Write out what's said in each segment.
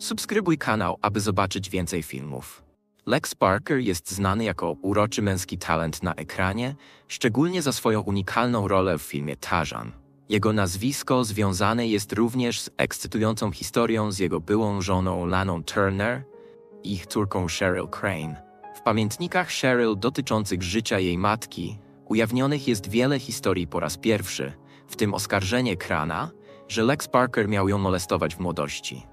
Subskrybuj kanał, aby zobaczyć więcej filmów. Lex Barker jest znany jako uroczy męski talent na ekranie, szczególnie za swoją unikalną rolę w filmie Tarzan. Jego nazwisko związane jest również z ekscytującą historią z jego byłą żoną Laną Turner i ich córką Cheryl Crane. W pamiętnikach Cheryl dotyczących życia jej matki ujawnionych jest wiele historii po raz pierwszy, w tym oskarżenie Krana, że Lex Barker miał ją molestować w młodości.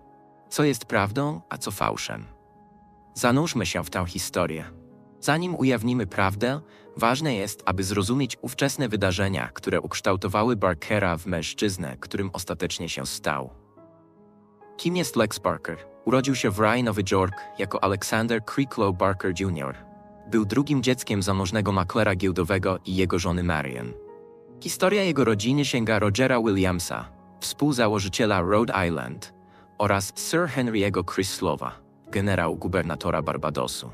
Co jest prawdą, a co fałszem? Zanurzmy się w tę historię. Zanim ujawnimy prawdę, ważne jest, aby zrozumieć ówczesne wydarzenia, które ukształtowały Barkera w mężczyznę, którym ostatecznie się stał. Kim jest Lex Barker? Urodził się w Rye, Nowy Jork jako Alexander Cricklow Barker Jr. Był drugim dzieckiem zamożnego maklera giełdowego i jego żony Marion. Historia jego rodziny sięga Rogera Williamsa, współzałożyciela Rhode Island, oraz Sir Henry'ego Chryslowa, generał gubernatora Barbadosu.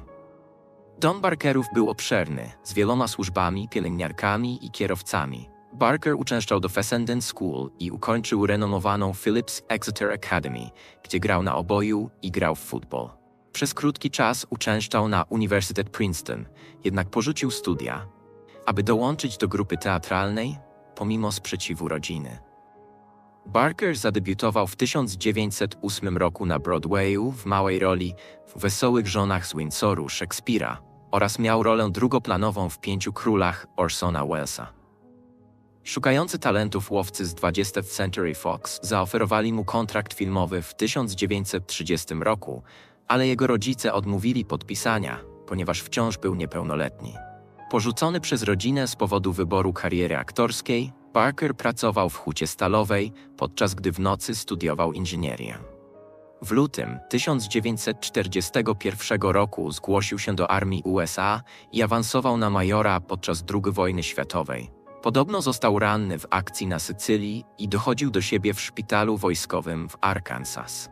Dom Barkerów był obszerny, z wieloma służbami, pielęgniarkami i kierowcami. Barker uczęszczał do Fessenden School i ukończył renomowaną Phillips Exeter Academy, gdzie grał na oboju i grał w futbol. Przez krótki czas uczęszczał na Uniwersytet Princeton, jednak porzucił studia, aby dołączyć do grupy teatralnej, pomimo sprzeciwu rodziny. Barker zadebiutował w 1908 roku na Broadwayu w małej roli w Wesołych Żonach z Windsoru Szekspira oraz miał rolę drugoplanową w Pięciu Królach Orsona Wellesa. Szukający talentów łowcy z 20th Century Fox zaoferowali mu kontrakt filmowy w 1930 roku, ale jego rodzice odmówili podpisania, ponieważ wciąż był niepełnoletni. Porzucony przez rodzinę z powodu wyboru kariery aktorskiej, Barker pracował w hucie stalowej, podczas gdy w nocy studiował inżynierię. W lutym 1941 roku zgłosił się do armii USA i awansował na majora podczas II wojny światowej. Podobno został ranny w akcji na Sycylii i dochodził do siebie w szpitalu wojskowym w Arkansas.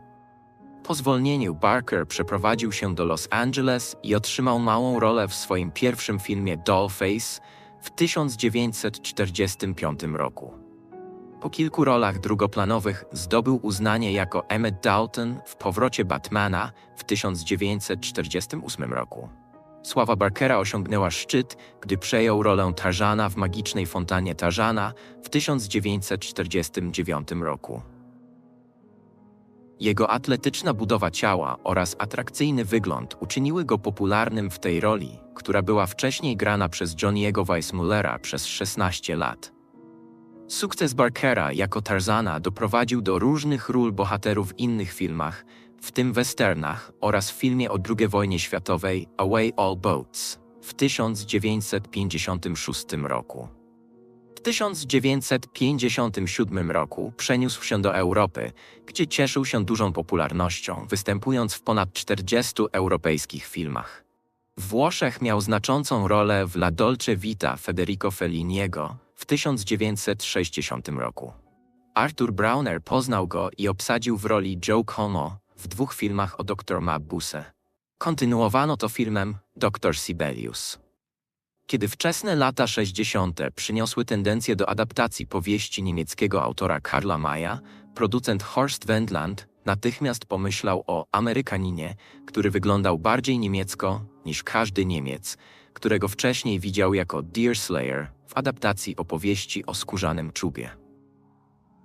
Po zwolnieniu Barker przeprowadził się do Los Angeles i otrzymał małą rolę w swoim pierwszym filmie Dollface w 1945 roku. Po kilku rolach drugoplanowych zdobył uznanie jako Emmett Dalton w powrocie Batmana w 1948 roku. Sława Barkera osiągnęła szczyt, gdy przejął rolę Tarzana w magicznej fontannie Tarzana w 1949 roku. Jego atletyczna budowa ciała oraz atrakcyjny wygląd uczyniły go popularnym w tej roli, która była wcześniej grana przez Johniego Weissmullera przez 16 lat. Sukces Barkera jako Tarzana doprowadził do różnych ról bohaterów w innych filmach, w tym westernach oraz w filmie o II wojnie światowej Away All Boats w 1956 roku. W 1957 roku przeniósł się do Europy, gdzie cieszył się dużą popularnością, występując w ponad 40 europejskich filmach. W Włoszech miał znaczącą rolę w La Dolce Vita Federico Felliniego w 1960 roku. Arthur Brauner poznał go i obsadził w roli Joe Como w dwóch filmach o dr Mabuse. Kontynuowano to filmem Dr Sibelius. Kiedy wczesne lata 60. przyniosły tendencję do adaptacji powieści niemieckiego autora Karla Maya, producent Horst Wendland natychmiast pomyślał o Amerykaninie, który wyglądał bardziej niemiecko niż każdy Niemiec, którego wcześniej widział jako Deerslayer w adaptacji opowieści o skórzanym czubie.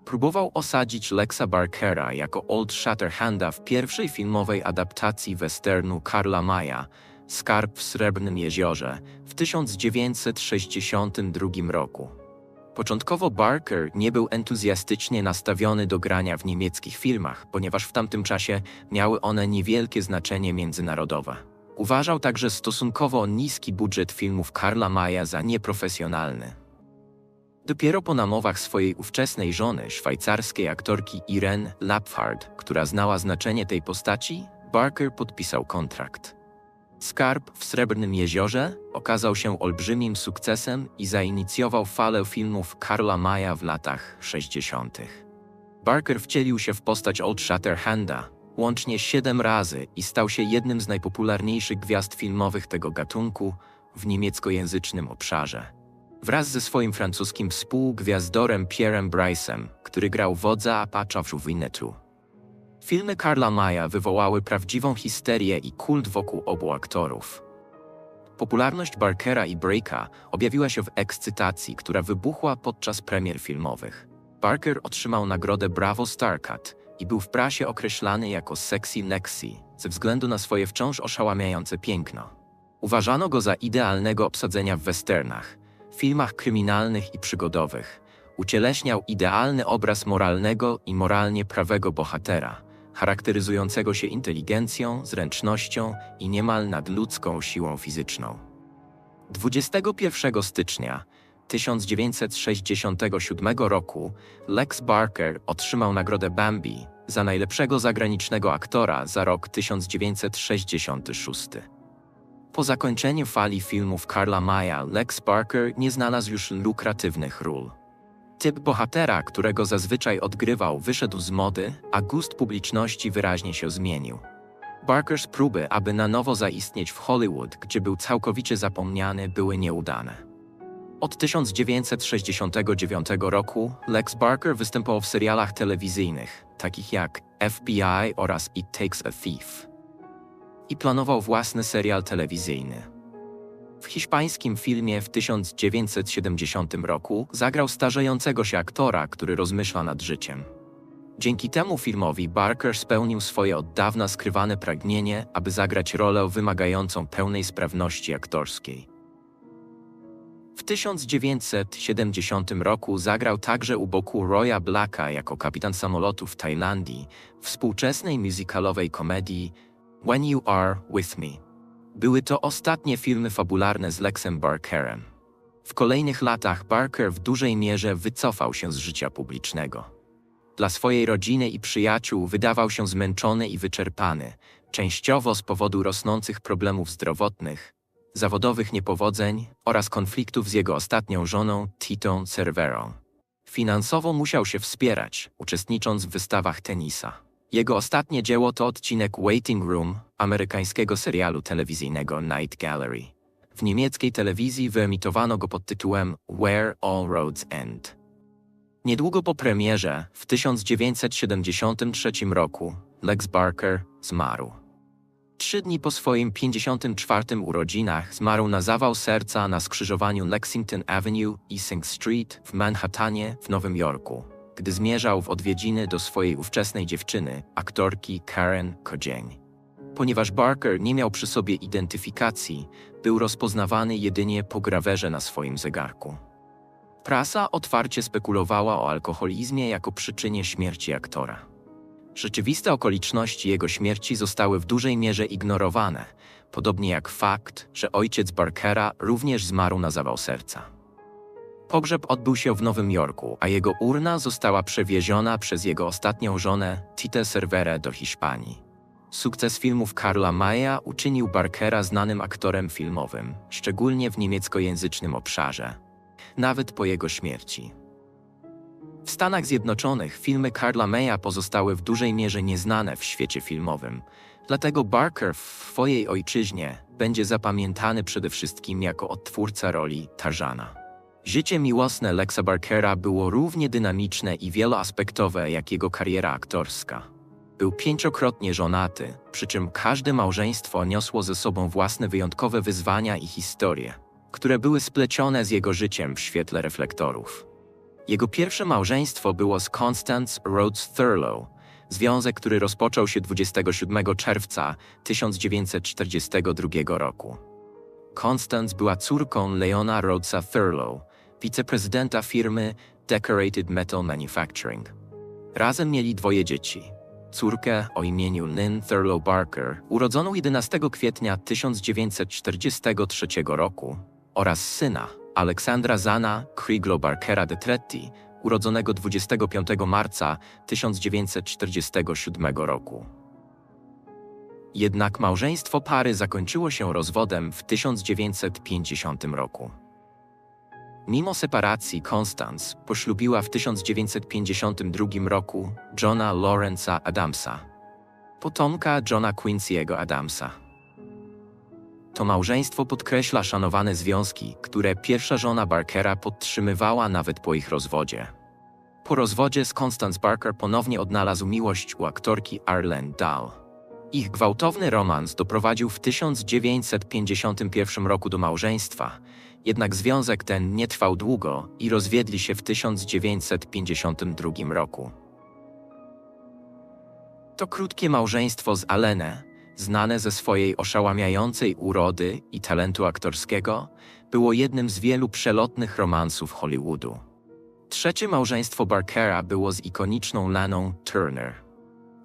Próbował osadzić Lexa Barkera jako Old Shatterhanda w pierwszej filmowej adaptacji westernu Karla Maya Skarb w Srebrnym Jeziorze w 1962 roku. Początkowo Barker nie był entuzjastycznie nastawiony do grania w niemieckich filmach, ponieważ w tamtym czasie miały one niewielkie znaczenie międzynarodowe. Uważał także stosunkowo niski budżet filmów Karla Maya za nieprofesjonalny. Dopiero po namowach swojej ówczesnej żony, szwajcarskiej aktorki Irene Lapfard, która znała znaczenie tej postaci, Barker podpisał kontrakt. Skarb w Srebrnym Jeziorze okazał się olbrzymim sukcesem i zainicjował falę filmów Karla Maya w latach 60. Barker wcielił się w postać Old Shatterhanda łącznie siedem razy i stał się jednym z najpopularniejszych gwiazd filmowych tego gatunku w niemieckojęzycznym obszarze. Wraz ze swoim francuskim współgwiazdorem Pierrem Bryce'em, który grał wodza Apache w Winnetou. Filmy Karla Maya wywołały prawdziwą histerię i kult wokół obu aktorów. Popularność Barkera i Breaka objawiła się w ekscytacji, która wybuchła podczas premier filmowych. Barker otrzymał nagrodę Bravo Starcut i był w prasie określany jako sexy Nexi ze względu na swoje wciąż oszałamiające piękno. Uważano go za idealnego obsadzenia w westernach, filmach kryminalnych i przygodowych. Ucieleśniał idealny obraz moralnego i moralnie prawego bohatera, charakteryzującego się inteligencją, zręcznością i niemal nadludzką siłą fizyczną. 21 stycznia 1967 roku Lex Barker otrzymał nagrodę Bambi za najlepszego zagranicznego aktora za rok 1966. Po zakończeniu fali filmów Karla Maya, Lex Barker nie znalazł już lukratywnych ról. Typ bohatera, którego zazwyczaj odgrywał, wyszedł z mody, a gust publiczności wyraźnie się zmienił. Barkers próby, aby na nowo zaistnieć w Hollywood, gdzie był całkowicie zapomniany, były nieudane. Od 1969 roku Lex Barker występował w serialach telewizyjnych, takich jak FBI oraz It Takes a Thief. I planował własny serial telewizyjny. W hiszpańskim filmie w 1970 roku zagrał starzejącego się aktora, który rozmyśla nad życiem. Dzięki temu filmowi Barker spełnił swoje od dawna skrywane pragnienie, aby zagrać rolę wymagającą pełnej sprawności aktorskiej. W 1970 roku zagrał także u boku Roya Blacka jako kapitan samolotu w Tajlandii, współczesnej musicalowej komedii When You Are With Me. Były to ostatnie filmy fabularne z Lexem Barkerem. W kolejnych latach Barker w dużej mierze wycofał się z życia publicznego. Dla swojej rodziny i przyjaciół wydawał się zmęczony i wyczerpany, częściowo z powodu rosnących problemów zdrowotnych, zawodowych niepowodzeń oraz konfliktów z jego ostatnią żoną, Titą Cerverą. Finansowo musiał się wspierać, uczestnicząc w wystawach tenisa. Jego ostatnie dzieło to odcinek Waiting Room amerykańskiego serialu telewizyjnego Night Gallery. W niemieckiej telewizji wyemitowano go pod tytułem Where All Roads End. Niedługo po premierze, w 1973 roku, Lex Barker zmarł. Trzy dni po swoim 54. urodzinach zmarł na zawał serca na skrzyżowaniu Lexington Avenue i Sing Street w Manhattanie w Nowym Jorku, gdy zmierzał w odwiedziny do swojej ówczesnej dziewczyny, aktorki Karen Kodzień. Ponieważ Barker nie miał przy sobie identyfikacji, był rozpoznawany jedynie po grawerze na swoim zegarku. Prasa otwarcie spekulowała o alkoholizmie jako przyczynie śmierci aktora. Rzeczywiste okoliczności jego śmierci zostały w dużej mierze ignorowane, podobnie jak fakt, że ojciec Barkera również zmarł na zawał serca. Pogrzeb odbył się w Nowym Jorku, a jego urna została przewieziona przez jego ostatnią żonę, Tite Cervere, do Hiszpanii. Sukces filmów Karla Maya uczynił Barkera znanym aktorem filmowym, szczególnie w niemieckojęzycznym obszarze, nawet po jego śmierci. W Stanach Zjednoczonych filmy Karla Maya pozostały w dużej mierze nieznane w świecie filmowym, dlatego Barker w swojej ojczyźnie będzie zapamiętany przede wszystkim jako odtwórca roli Tarzana. Życie miłosne Lexa Barkera było równie dynamiczne i wieloaspektowe jak jego kariera aktorska. Był pięciokrotnie żonaty, przy czym każde małżeństwo niosło ze sobą własne wyjątkowe wyzwania i historie, które były splecione z jego życiem w świetle reflektorów. Jego pierwsze małżeństwo było z Constance Rhodes Thurlow, związek, który rozpoczął się 27 czerwca 1942 roku. Constance była córką Leona Rhodesa Thurlow, wiceprezydenta firmy Decorated Metal Manufacturing. Razem mieli dwoje dzieci. Córkę o imieniu Lynn Thurlow Barker, urodzoną 11 kwietnia 1943 roku, oraz syna, Aleksandra Zana Kriglo Barkera de Tretti, urodzonego 25 marca 1947 roku. Jednak małżeństwo pary zakończyło się rozwodem w 1950 roku. Mimo separacji, Constance poślubiła w 1952 roku Johna Lawrence'a Adamsa, potomka Johna Quincy'ego Adamsa. To małżeństwo podkreśla szanowane związki, które pierwsza żona Barkera podtrzymywała nawet po ich rozwodzie. Po rozwodzie z Constance Barker ponownie odnalazł miłość u aktorki Arlene Dahl. Ich gwałtowny romans doprowadził w 1951 roku do małżeństwa, jednak związek ten nie trwał długo i rozwiedli się w 1952 roku. To krótkie małżeństwo z Alene, znane ze swojej oszałamiającej urody i talentu aktorskiego, było jednym z wielu przelotnych romansów Hollywoodu. Trzecie małżeństwo Barkera było z ikoniczną Laną Turner.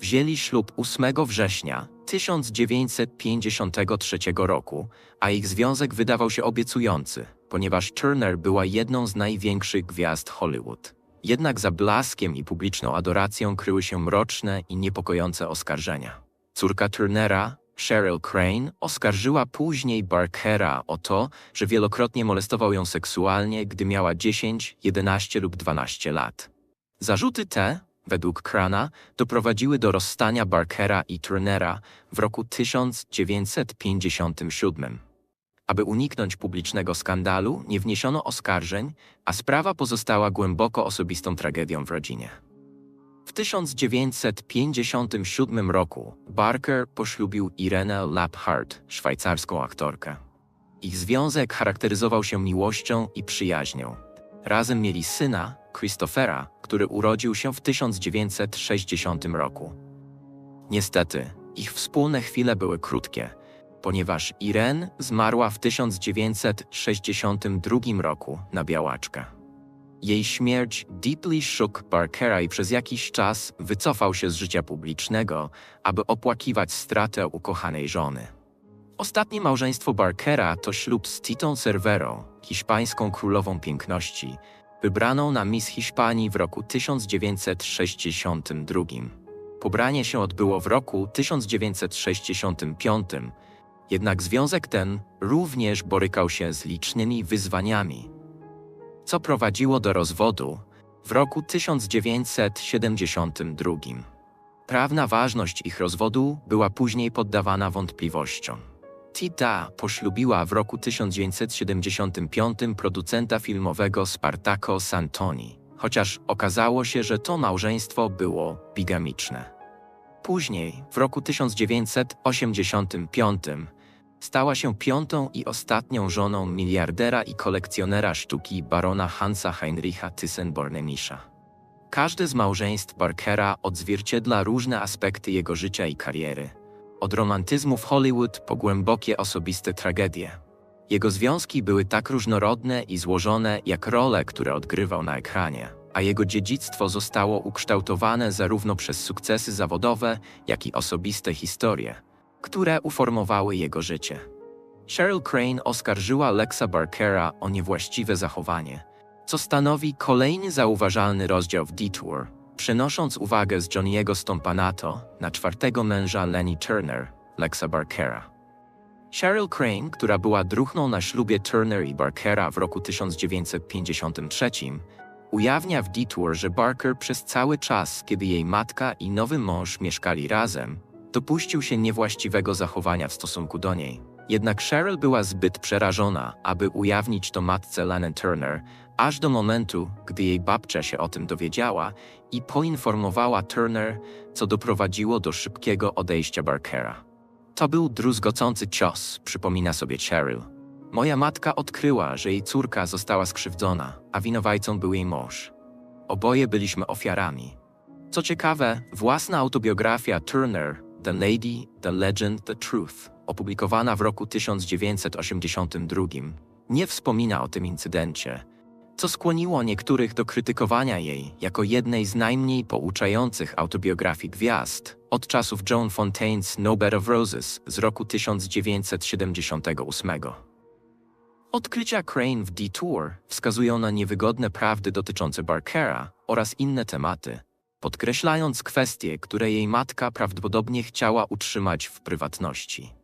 Wzięli ślub 8 września 1953 roku, a ich związek wydawał się obiecujący, ponieważ Turner była jedną z największych gwiazd Hollywood. Jednak za blaskiem i publiczną adoracją kryły się mroczne i niepokojące oskarżenia. Córka Turnera, Cheryl Crane, oskarżyła później Barkera o to, że wielokrotnie molestował ją seksualnie, gdy miała 10, 11 lub 12 lat. Zarzuty te, według Crana, doprowadziły do rozstania Barkera i Turnera w roku 1957. Aby uniknąć publicznego skandalu, nie wniesiono oskarżeń, a sprawa pozostała głęboko osobistą tragedią w rodzinie. W 1957 roku Barker poślubił Irenę Laphart, szwajcarską aktorkę. Ich związek charakteryzował się miłością i przyjaźnią. Razem mieli syna, Christophera, który urodził się w 1960 roku. Niestety, ich wspólne chwile były krótkie, ponieważ Irene zmarła w 1962 roku na białaczkę. Jej śmierć deeply shook Barkera i przez jakiś czas wycofał się z życia publicznego, aby opłakiwać stratę ukochanej żony. Ostatnie małżeństwo Barkera to ślub z Titą Cervero, hiszpańską królową piękności, wybraną na Miss Hiszpanii w roku 1962. Pobranie się odbyło w roku 1965, jednak związek ten również borykał się z licznymi wyzwaniami, co prowadziło do rozwodu w roku 1972. Prawna ważność ich rozwodu była później poddawana wątpliwościom. Tita poślubiła w roku 1975 producenta filmowego Spartaco Santoni, chociaż okazało się, że to małżeństwo było bigamiczne. Później, w roku 1985, stała się piątą i ostatnią żoną miliardera i kolekcjonera sztuki barona Hansa Heinricha Thyssen-Bornemisza. Każde z małżeństw Barkera odzwierciedla różne aspekty jego życia i kariery. Od romantyzmu w Hollywood po głębokie osobiste tragedie. Jego związki były tak różnorodne i złożone jak role, które odgrywał na ekranie, a jego dziedzictwo zostało ukształtowane zarówno przez sukcesy zawodowe, jak i osobiste historie, które uformowały jego życie. Cheryl Crane oskarżyła Lexa Barkera o niewłaściwe zachowanie, co stanowi kolejny zauważalny rozdział w Detour, przenosząc uwagę z Johniego Stompanato na czwartego męża Lenny Turner, Lexa Barkera. Cheryl Crane, która była druhną na ślubie Turner i Barkera w roku 1953, ujawnia w Detour, że Barker przez cały czas, kiedy jej matka i nowy mąż mieszkali razem, dopuścił się niewłaściwego zachowania w stosunku do niej. Jednak Cheryl była zbyt przerażona, aby ujawnić to matce Lennon Turner, aż do momentu, gdy jej babcia się o tym dowiedziała i poinformowała Turner, co doprowadziło do szybkiego odejścia Barkera. To był druzgocący cios, przypomina sobie Cheryl. Moja matka odkryła, że jej córka została skrzywdzona, a winowajcą był jej mąż. Oboje byliśmy ofiarami. Co ciekawe, własna autobiografia Turner, The Lady, The Legend, The Truth, opublikowana w roku 1982, nie wspomina o tym incydencie, co skłoniło niektórych do krytykowania jej jako jednej z najmniej pouczających autobiografii gwiazd od czasów Joan Fontaine's No Bed of Roses z roku 1978. Odkrycia Crane w Detour wskazują na niewygodne prawdy dotyczące Barkera oraz inne tematy, podkreślając kwestie, które jej matka prawdopodobnie chciała utrzymać w prywatności.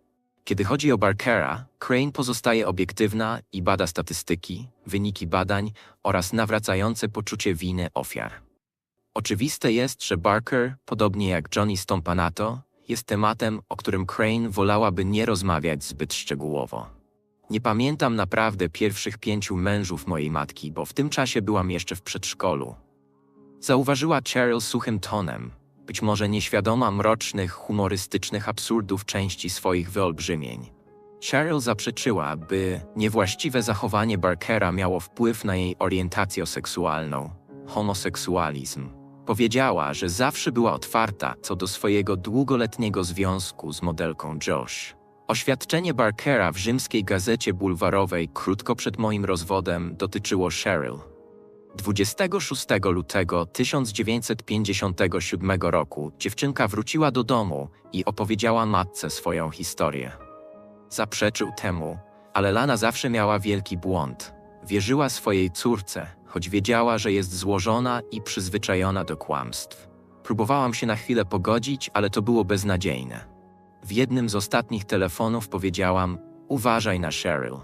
Kiedy chodzi o Barkera, Crane pozostaje obiektywna i bada statystyki, wyniki badań oraz nawracające poczucie winy ofiar. Oczywiste jest, że Barker, podobnie jak Johnny Stompanato, jest tematem, o którym Crane wolałaby nie rozmawiać zbyt szczegółowo. Nie pamiętam naprawdę pierwszych pięciu mężów mojej matki, bo w tym czasie byłam jeszcze w przedszkolu. Zauważyła Cheryl suchym tonem, być może nieświadoma mrocznych, humorystycznych absurdów części swoich wyolbrzymień. Cheryl zaprzeczyła, by niewłaściwe zachowanie Barkera miało wpływ na jej orientację seksualną homoseksualizm. Powiedziała, że zawsze była otwarta co do swojego długoletniego związku z modelką Josh. Oświadczenie Barkera w rzymskiej gazecie bulwarowej krótko przed moim rozwodem dotyczyło Cheryl. 26 lutego 1957 roku dziewczynka wróciła do domu i opowiedziała matce swoją historię. Zaprzeczył temu, ale Lana zawsze miała wielki błąd. Wierzyła swojej córce, choć wiedziała, że jest złożona i przyzwyczajona do kłamstw. Próbowałam się na chwilę pogodzić, ale to było beznadziejne. W jednym z ostatnich telefonów powiedziałam: Uważaj na Cheryl.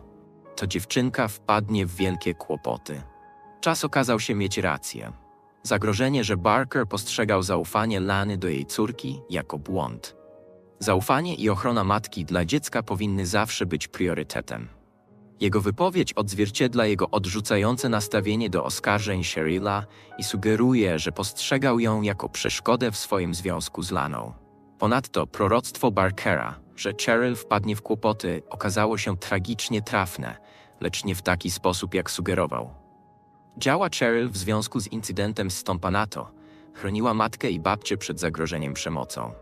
To dziewczynka wpadnie w wielkie kłopoty. Czas okazał się mieć rację. Zagrożenie, że Barker postrzegał zaufanie Lany do jej córki jako błąd. Zaufanie i ochrona matki dla dziecka powinny zawsze być priorytetem. Jego wypowiedź odzwierciedla jego odrzucające nastawienie do oskarżeń Sherilla i sugeruje, że postrzegał ją jako przeszkodę w swoim związku z Laną. Ponadto proroctwo Barkera, że Cheryl wpadnie w kłopoty, okazało się tragicznie trafne, lecz nie w taki sposób, jak sugerował. Działa Cheryl w związku z incydentem z Stompanato chroniła matkę i babcię przed zagrożeniem przemocą.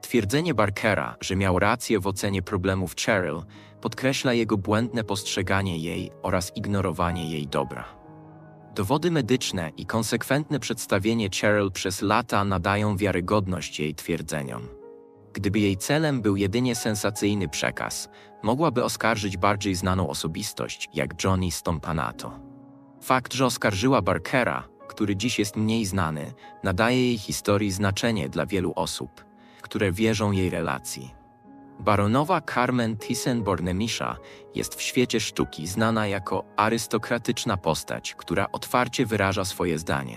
Twierdzenie Barkera, że miał rację w ocenie problemów Cheryl, podkreśla jego błędne postrzeganie jej oraz ignorowanie jej dobra. Dowody medyczne i konsekwentne przedstawienie Cheryl przez lata nadają wiarygodność jej twierdzeniom. Gdyby jej celem był jedynie sensacyjny przekaz, mogłaby oskarżyć bardziej znaną osobistość, jak Johnny Stompanato. Fakt, że oskarżyła Barkera, który dziś jest mniej znany, nadaje jej historii znaczenie dla wielu osób, które wierzą jej relacji. Baronowa Carmen Thyssen-Bornemisza jest w świecie sztuki znana jako arystokratyczna postać, która otwarcie wyraża swoje zdanie.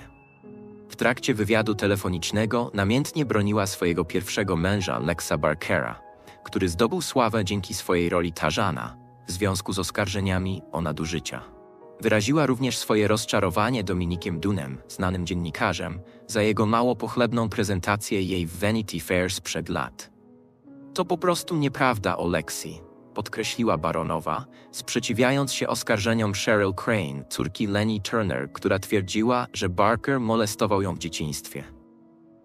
W trakcie wywiadu telefonicznego namiętnie broniła swojego pierwszego męża Lexa Barkera, który zdobył sławę dzięki swojej roli Tarzana w związku z oskarżeniami o nadużycia. Wyraziła również swoje rozczarowanie Dominikiem Dunem, znanym dziennikarzem, za jego mało pochlebną prezentację jej w Vanity Fair sprzed lat. To po prostu nieprawda o Lexi, podkreśliła baronowa, sprzeciwiając się oskarżeniom Cheryl Crane, córki Lenny Turner, która twierdziła, że Barker molestował ją w dzieciństwie.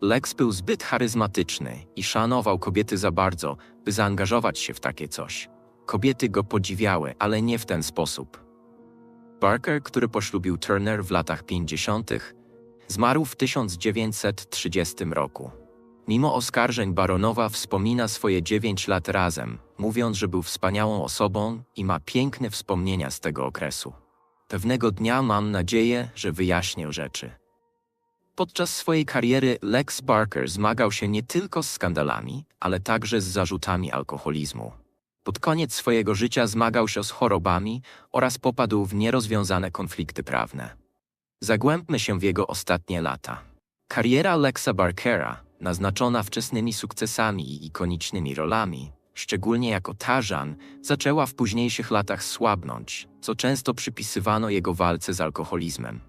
Lex był zbyt charyzmatyczny i szanował kobiety za bardzo, by zaangażować się w takie coś. Kobiety go podziwiały, ale nie w ten sposób. Barker, który poślubił Turner w latach 50., zmarł w 1930 roku. Mimo oskarżeń baronowa wspomina swoje dziewięć lat razem, mówiąc, że był wspaniałą osobą i ma piękne wspomnienia z tego okresu. Pewnego dnia mam nadzieję, że wyjaśnię rzeczy. Podczas swojej kariery Lex Barker zmagał się nie tylko z skandalami, ale także z zarzutami alkoholizmu. Pod koniec swojego życia zmagał się z chorobami oraz popadł w nierozwiązane konflikty prawne. Zagłębmy się w jego ostatnie lata. Kariera Lexa Barkera, naznaczona wczesnymi sukcesami i ikonicznymi rolami, szczególnie jako Tarzan, zaczęła w późniejszych latach słabnąć, co często przypisywano jego walce z alkoholizmem.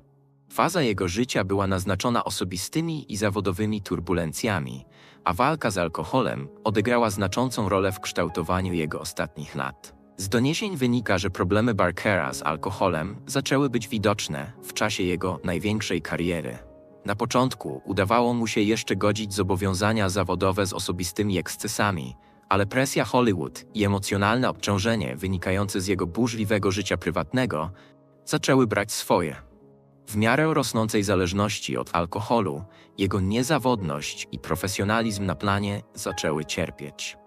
Faza jego życia była naznaczona osobistymi i zawodowymi turbulencjami, a walka z alkoholem odegrała znaczącą rolę w kształtowaniu jego ostatnich lat. Z doniesień wynika, że problemy Barkera z alkoholem zaczęły być widoczne w czasie jego największej kariery. Na początku udawało mu się jeszcze godzić zobowiązania zawodowe z osobistymi ekscesami, ale presja Hollywood i emocjonalne obciążenie wynikające z jego burzliwego życia prywatnego zaczęły brać swoje. W miarę rosnącej zależności od alkoholu, jego niezawodność i profesjonalizm na planie zaczęły cierpieć.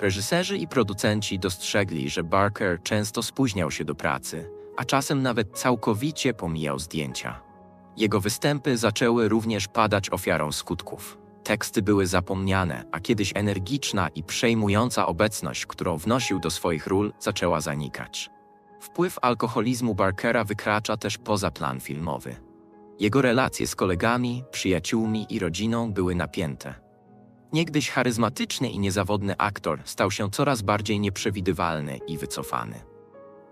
Reżyserzy i producenci dostrzegli, że Barker często spóźniał się do pracy, a czasem nawet całkowicie pomijał zdjęcia. Jego występy zaczęły również padać ofiarą skutków. Teksty były zapomniane, a kiedyś energiczna i przejmująca obecność, którą wnosił do swoich ról, zaczęła zanikać. Wpływ alkoholizmu Barkera wykracza też poza plan filmowy. Jego relacje z kolegami, przyjaciółmi i rodziną były napięte. Niegdyś charyzmatyczny i niezawodny aktor stał się coraz bardziej nieprzewidywalny i wycofany.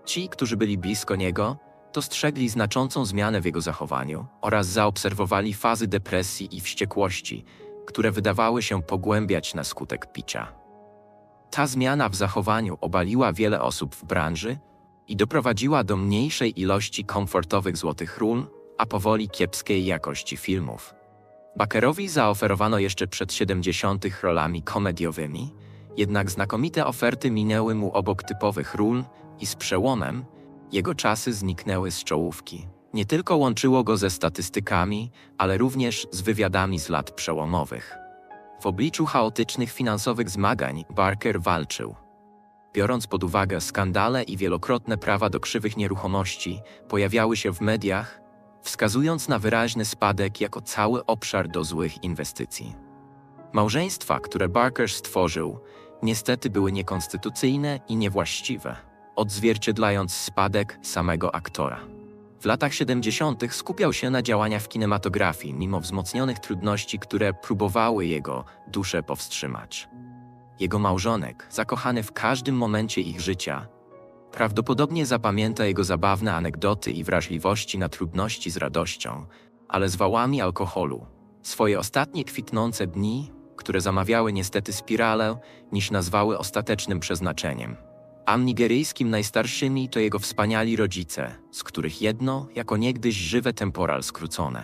Ci, którzy byli blisko niego, dostrzegli znaczącą zmianę w jego zachowaniu oraz zaobserwowali fazy depresji i wściekłości, które wydawały się pogłębiać na skutek picia. Ta zmiana w zachowaniu obaliła wiele osób w branży i doprowadziła do mniejszej ilości komfortowych złotych ról, a powoli kiepskiej jakości filmów. Bakerowi zaoferowano jeszcze przed 70. rolami komediowymi, jednak znakomite oferty minęły mu obok typowych ról i z przełomem jego czasy zniknęły z czołówki. Nie tylko łączyło go ze statystykami, ale również z wywiadami z lat przełomowych. W obliczu chaotycznych finansowych zmagań Barker walczył. Biorąc pod uwagę skandale i wielokrotne prawa do krzywych nieruchomości, pojawiały się w mediach, wskazując na wyraźny spadek jako cały obszar do złych inwestycji. Małżeństwa, które Barker stworzył, niestety były niekonstytucyjne i niewłaściwe, odzwierciedlając spadek samego aktora. W latach 70. skupiał się na działaniach w kinematografii, mimo wzmocnionych trudności, które próbowały jego duszę powstrzymać. Jego małżonek, zakochany w każdym momencie ich życia, prawdopodobnie zapamięta jego zabawne anegdoty i wrażliwości na trudności z radością, ale z wałami alkoholu. Swoje ostatnie kwitnące dni, które zamawiały niestety spiralę, niż nazwały ostatecznym przeznaczeniem. A nigeryjskim najstarszymi to jego wspaniali rodzice, z których jedno jako niegdyś żywe temporal skrócone.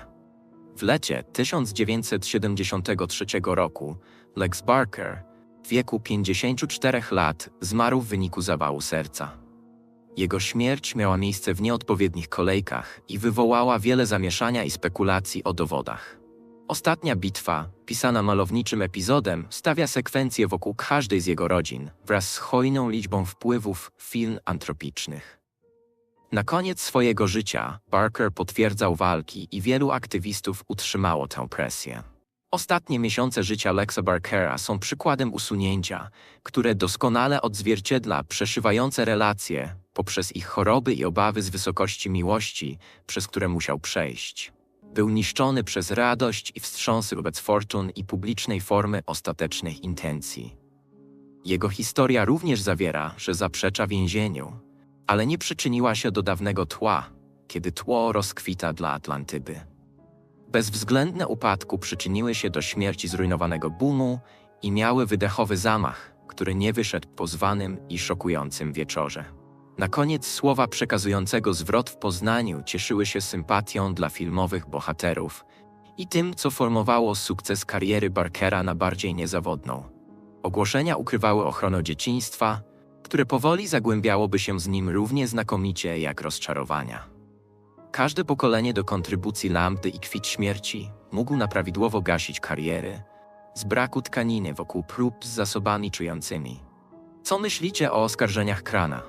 W lecie 1973 roku Lex Barker, w wieku 54 lat, zmarł w wyniku zawału serca. Jego śmierć miała miejsce w nieodpowiednich kolejkach i wywołała wiele zamieszania i spekulacji o dowodach. Ostatnia bitwa, pisana malowniczym epizodem, stawia sekwencję wokół każdej z jego rodzin, wraz z hojną liczbą wpływów film antropicznych. Na koniec swojego życia Barker potwierdzał walki i wielu aktywistów utrzymało tę presję. Ostatnie miesiące życia Lexa Barkera są przykładem usunięcia, które doskonale odzwierciedla przeszywające relacje poprzez ich choroby i obawy z wysokości miłości, przez które musiał przejść. Był niszczony przez radość i wstrząsy wobec fortun i publicznej formy ostatecznych intencji. Jego historia również zawiera, że zaprzecza więzieniu, ale nie przyczyniła się do dawnego tła, kiedy tło rozkwita dla Atlantyby. Bezwzględne upadku przyczyniły się do śmierci zrujnowanego boomu i miały wydechowy zamach, który nie wyszedł po zwanym i szokującym wieczorze. Na koniec słowa przekazującego zwrot w Poznaniu cieszyły się sympatią dla filmowych bohaterów i tym, co formowało sukces kariery Barkera na bardziej niezawodną. Ogłoszenia ukrywały ochronę dzieciństwa, które powoli zagłębiałoby się z nim równie znakomicie jak rozczarowania. Każde pokolenie do kontrybucji lampy i kwit śmierci mógł na prawidłowo gasić kariery z braku tkaniny wokół prób z zasobami czującymi. Co myślicie o oskarżeniach Krana?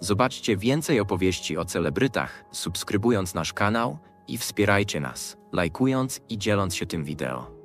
Zobaczcie więcej opowieści o celebrytach, subskrybując nasz kanał i wspierajcie nas, lajkując i dzieląc się tym wideo.